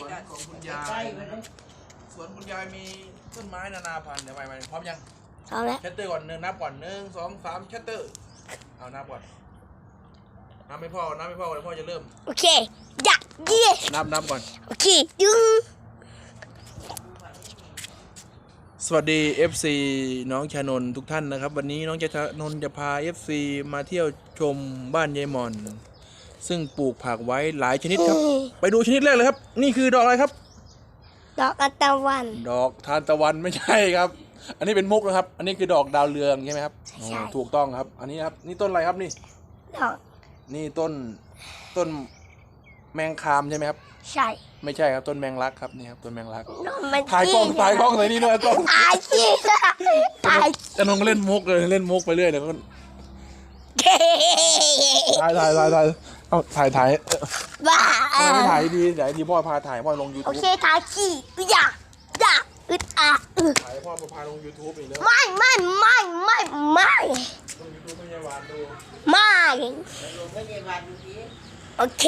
สวนของคุณยายนะครับสวนคุณยายมีต้นไม้นานาพันธุ์เดี๋ยวไปไปพร้อมยังพร้อมแล้วแชตเตอร์ก่อนหนึ่งนับก่อนหนึ่งสองสามแชตเตอร์ เอานับก่อนนับไม่พอนับไม่พอเดี๋ยวพ่อจะเริ่ม โอเคยักเยี่นับนับก่อน โอเคดึงสวัสดี FC น้องชานนท์ทุกท่านนะครับ วันนี้น้องชานนท์จะพา FC มาเที่ยวชมบ้านยายหมอน ซึ่งปลูกผักไว้หลายชนิดครับ ไปดูชนิดแรกเลยครับ นี่คือดอกอะไรครับ ดอกอัตะวัน ดอกทานตะวันไม่ใช่ครับ อันนี้เป็นมุกนะครับ อันนี้คือดอกดาวเรืองใช่ไหมครับใช่อ๋อถูกต้องครับ อันนี้ครับนี่ต้นอะไรครับนี่ ดอก นี่ต้นต้นแมงคามใช่ไหมครับ ใช่ ไม่ใช่ครับต้นแมงลักครับนี่ครับต้นแมงลักนมมันถ่ายกล้องถ่ายกล้องใส่นี่ด้วยกล้องถ่ายขี้ถ่ายจะนงก็เล่นมุกเลยเล่นมุกไปเรื่อยเดี๋ยวก็เท่ถ่ายถ่ายถ่ายถ่าย เอาถ่ายถ่ายเอ่อบ้าทำไมไม่ถ่ายดีเดี๋ยวดีพ่อพาถ่ายพ่อลงยูโอทูบเคถ่ายขี้อยากอยากอึดอัดอึดถ่ายพ่อพาลงยูทูบอีกแล้วไม่ไม่ไม่ไม่ไม่ลงยูทูบให้ยายวานดู ไม่ ไม่ได้วันนี้โอเค